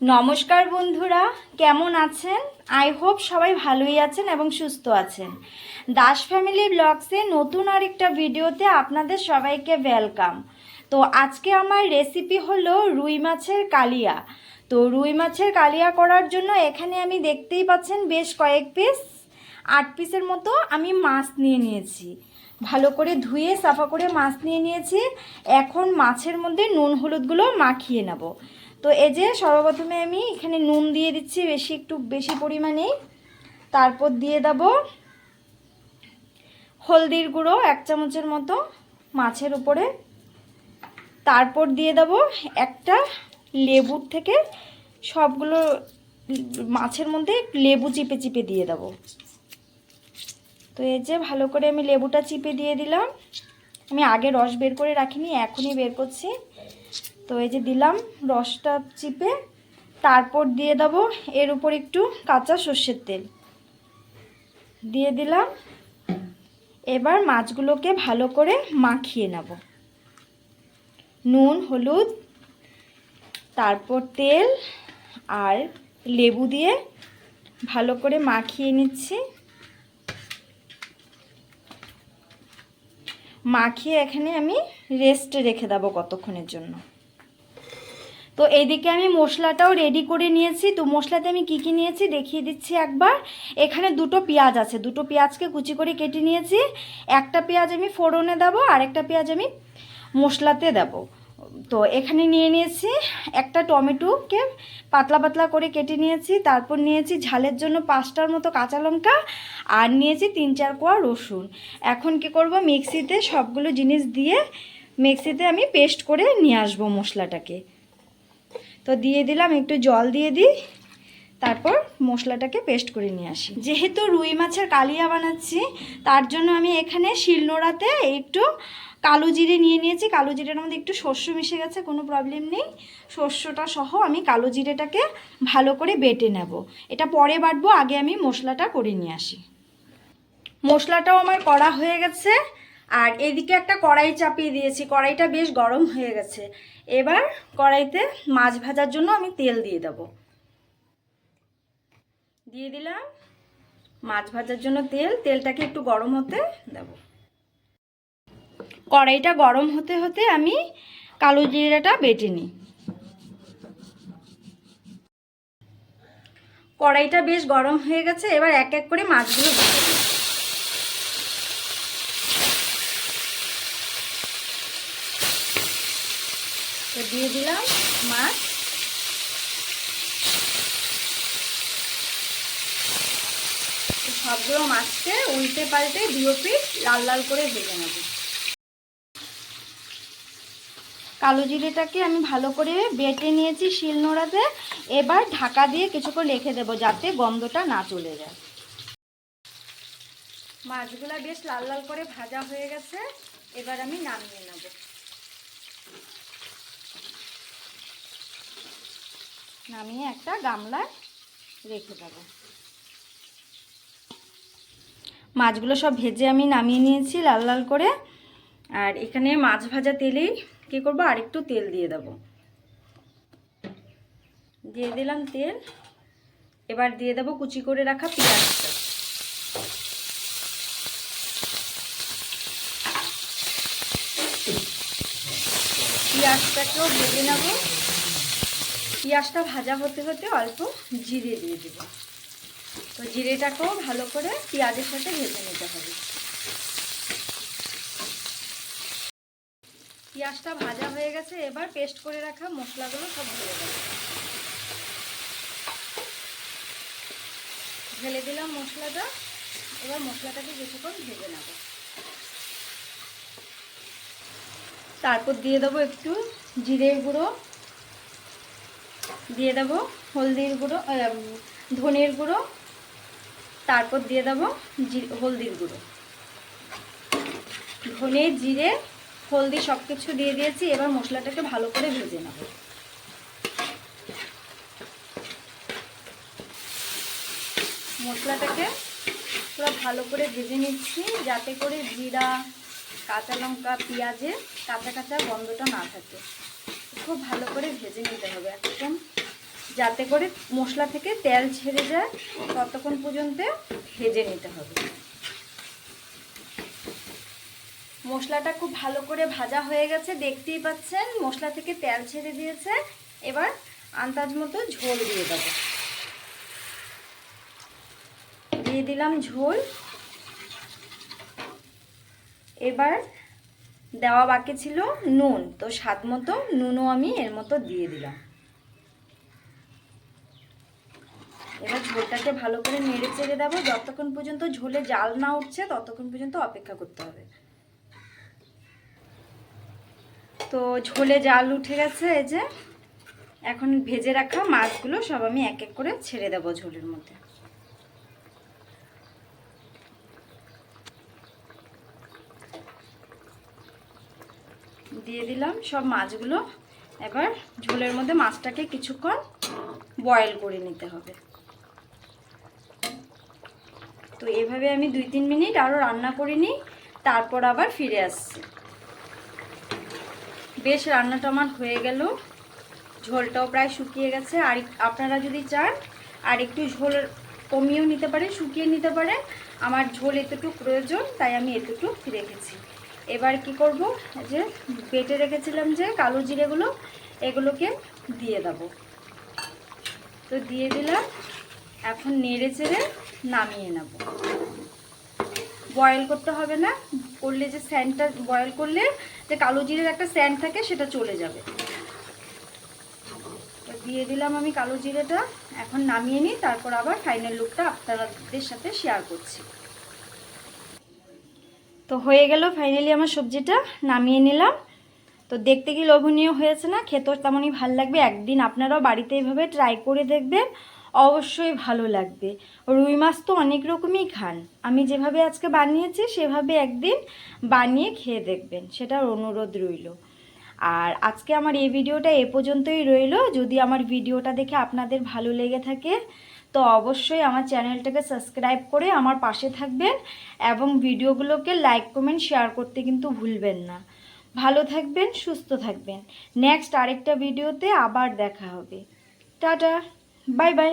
নমস্কার বন্ধুরা, কেমন আছেন? আই হোপ সবাই ভালোই আছেন এবং সুস্থ আছেন। দাস ফ্যামিলি ব্লগসে নতুন আরেকটা ভিডিওতে আপনাদের সবাইকে ওয়েলকাম তো আজকে আমার রেসিপি হলো রুই মাছের কালিয়া। তো রুই মাছের কালিয়া করার জন্য এখানে আমি দেখতেই পাচ্ছেন বেশ কয়েক পিস আট পিসের মতো আমি মাছ নিয়ে নিয়েছি। ভালো করে ধুয়ে, সাফা করে মাছ নিয়ে নিয়েছি। এখন মাছের মধ্যে নুন হলুদগুলো মাখিয়ে নেব। তো এই যে সর্বপ্রথমে আমি এখানে নুন দিয়ে দিচ্ছি, বেশি একটু বেশি পরিমাণেই তারপর দিয়ে দেব হলদির গুঁড়ো এক চামচের মতো মাছের উপরে। তারপর দিয়ে দেব একটা লেবুর থেকে সবগুলো মাছের মধ্যে লেবু চিপে চিপে দিয়ে দেব। তো এই যে ভালো করে আমি লেবুটা চিপে দিয়ে দিলাম। আমি আগে রস বের করে রাখিনি, এখনই বের করছি। তো এই যে দিলাম রসটা চিপে, তারপর দিয়ে দেব এর উপর একটু কাঁচা সর্ষের তেল। দিয়ে দিলাম, এবার মাছগুলোকে ভালো করে মাখিয়ে নেব। নুন, হলুদ, তারপর তেল আর লেবু দিয়ে ভালো করে মাখিয়ে নিচ্ছি। মাখিয়ে এখানে আমি রেস্টে রেখে দেবো কতক্ষণের জন্য। তো এইদিকে আমি মশলাটাও রেডি করে নিয়েছি। তো মশলাতে আমি কী কী নিয়েছি দেখিয়ে দিচ্ছি একবার। এখানে দুটো পেঁয়াজ আছে। দুটো পেঁয়াজকে কুচি করে কেটে নিয়েছি। একটা পেঁয়াজ আমি ফোড়নে দেবো আর একটা পেঁয়াজ আমি মশলাতে দেব। তো এখানে নিয়ে নিয়েছি একটা টমেটোকে পাতলা পাতলা করে কেটে নিয়েছি, তারপর নিয়েছি ঝালের জন্য পাঁচটার মতো কাঁচা লঙ্কা আর নিয়েছি তিন চার কোয়া রসুন। এখন কি করব, মিক্সিতে সবগুলো জিনিস দিয়ে মিক্সিতে আমি পেস্ট করে নিয়ে আসব মশলাটাকে। তো দিয়ে দিলাম, একটু জল দিয়ে দিই। তারপর মশলাটাকে পেস্ট করে নিয়ে আসি। যেহেতু রুই মাছের কালিয়া বানাচ্ছি, তার জন্য আমি এখানে শিলনোড়াতে একটু কালো জিরে নিয়ে নিয়েছি। কালো জিরের মধ্যে একটু শস্য মিশে গেছে, কোনো প্রবলেম নেই। শস্যটা সহ আমি কালো জিরেটাকে ভালো করে বেটে নেব। এটা পরে বাটবো, আগে আমি মশলাটা করে নিয়ে আসি। মশলাটাও আমার করা হয়ে গেছে, আর এদিকে একটা কড়াই চাপিয়ে দিয়েছি। কড়াইটা বেশ গরম হয়ে গেছে। এবার কড়াইতে মাছ ভাজার জন্য আমি তেল দিয়ে দেব। দিয়ে দিলাম। মাছ ভাজার জন্য তেল, তেলটাকে একটু গরম হতে দেব। কড়াইটা গরম হতে হতে আমি কালো জিরাটা বেটে নিই। কড়াইটা বেশ গরম হয়ে গেছে, এবার এক এক করে মাছগুলো দিয়ে দিলাম মাছ। সবগুলো মাছকে উল্টে পাল্টে দুটো পিস লাল লাল করে ভেজে নেব। কালো জিরেটাকে আমি ভালো করে বেটে নিয়েছি শিলনোড়াতে এবার ঢাকা দিয়ে কিছুক্ষণ রেখে দেবো যাতে গন্ধটা না চলে যায়। মাছগুলা বেশ লাল লাল করে ভাজা হয়ে গেছে। এবার আমি নামিয়ে নেব। নামিয়ে একটা গামলায় রেখে দেবো। মাছগুলো সব ভেজে আমি নামিয়ে নিয়েছি লাল লাল করে। আর এখানে মাছ ভাজা তেলেই কী করব? আরেকটু তেল দিয়ে দেবো। দিয়ে দিলাম তেল। এবার দিয়ে দেবো কুচি করে রাখা পেঁয়াজটা। পেঁয়াজটাকেও ভেজে নেব। পেঁয়াজটা ভাজা হতে হতে অল্প জিরে দিয়ে দেবো। তো জিরেটাকেও ভালো করে পেঁয়াজের সাথে ভেজে নিতে হবে। পেঁয়াজটা ভাজা হয়ে গেছে, এবার পেস্ট করে রাখা মশলাগুলো সব ঢেলে দেবো। ঢেলে দিলাম মশলাটা, এবার মশলাটাকে কিছুক্ষণ ভেজে নেব। তারপর দিয়ে দেবো একটু জিরের গুঁড়ো। দিয়ে দেবো হলদির গুঁড়ো ধনের গুঁড়ো। তারপর দিয়ে দেবো হলদির গুঁড়ো। ধনে, জিরে, হলদি সব কিছু দিয়ে দিয়েছি, এবার মশলাটাকে ভালো করে ভেজে নেব। মশলাটাকে পুরো ভালো করে ভেজে নিচ্ছি, যাতে করে জিরা, কাঁচা লঙ্কা, পেঁয়াজের কাঁচা কাঁচা গন্ধটা না থাকে। খুব ভালো করে ভেজে নিতে হবে একদম। যাতে করে মশলা থেকে তেল ছেড়ে যায়, ততক্ষণ পর্যন্ত ভেজে নিতে হবে। মশলাটা খুব ভালো করে ভাজা হয়ে গেছে, দেখতেই পাচ্ছেন, মশলা থেকে তেল ছেড়ে দিয়েছে। এবার আন্দাজ মতো ঝোল দিয়ে দেবো। দিয়ে দিলাম ঝোল। এবার দেওয়া বাকি ছিল নুন, তো স্বাদ মতো নুনও আমি এর মতো দিয়ে দিলাম। এবার ঝোলটাকে ভালো করে নেড়ে চেড়ে দেবো। যতক্ষণ পর্যন্ত ঝোলে জাল না উঠছে, ততক্ষণ পর্যন্ত অপেক্ষা করতে হবে। তো ঝোলে জাল উঠে গেছে এই যে। এখন ভেজে রাখা মাছগুলো সব আমি এক এক করে ছেড়ে দেবো ঝোলের মধ্যে। দিয়ে দিলাম সব মাছগুলো। এবার ঝোলের মধ্যে মাছটাকে কিছুক্ষণ বয়েল করে নিতে হবে। তো এভাবে আমি দুই তিন মিনিট আরও রান্না করে নিই, তারপর আবার ফিরে আসছি। বেশ রান্নাটা আমার হয়ে গেল। ঝোলটাও প্রায় শুকিয়ে গেছে। আর আপনারা যদি চান, আর একটু ঝোল কমিয়েও নিতে পারে শুকিয়ে নিতে পারে আমার ঝোল এতটুকু প্রয়োজন, তাই আমি এতটুকু রেখেছি। এবার কি করব যে বেটে রেখেছিলাম যে কালো জিরেগুলো, এগুলোকে দিয়ে দেব। তো দিয়ে দিলাম। এখন নেড়ে চেড়ে নামিয়ে নেব। বয়েল করতে হবে না, করলে যে স্যান্ডটা বয়েল করলে যে কালো জিরের একটা স্যান্ড থাকে সেটা চলে যাবে। দিয়ে দিলাম আমি কালো জিরেটা, এখন নামিয়ে নিই, তারপর আবার ফাইনাল লুকটা আপনাদের সাথে শেয়ার করছি। তো হয়ে গেল ফাইনালি আমার সবজিটা, নামিয়ে নিলাম। তো দেখতে কি লোভনীয় হয়েছে না? খেতেও তেমনই ভালো লাগবে, একদিন আপনারাও বাড়িতে এইভাবে ট্রাই করে দেখবেন। অবশ্যই ভালো লাগবে। রুই মাছ তো অনেক রকমই খান। আমি যেভাবে আজকে বানিয়েছি, সেভাবে একদিন বানিয়ে খেয়ে দেখবেন। সেটার অনুরোধ রইল। আর আজকে আমার এই ভিডিওটা এ পর্যন্তই রইল। যদি আমার ভিডিওটা দেখে আপনাদের ভালো লেগে থাকে, তো অবশ্যই আমার চ্যানেলটাকে সাবস্ক্রাইব করে আমার পাশে থাকবেন এবং ভিডিওগুলোকে লাইক, কমেন্ট, শেয়ার করতে কিন্তু ভুলবেন না। ভালো থাকবেন, সুস্থ থাকবেন। নেক্সট আরেকটা ভিডিওতে আবার দেখা হবে। টাটা! Bye bye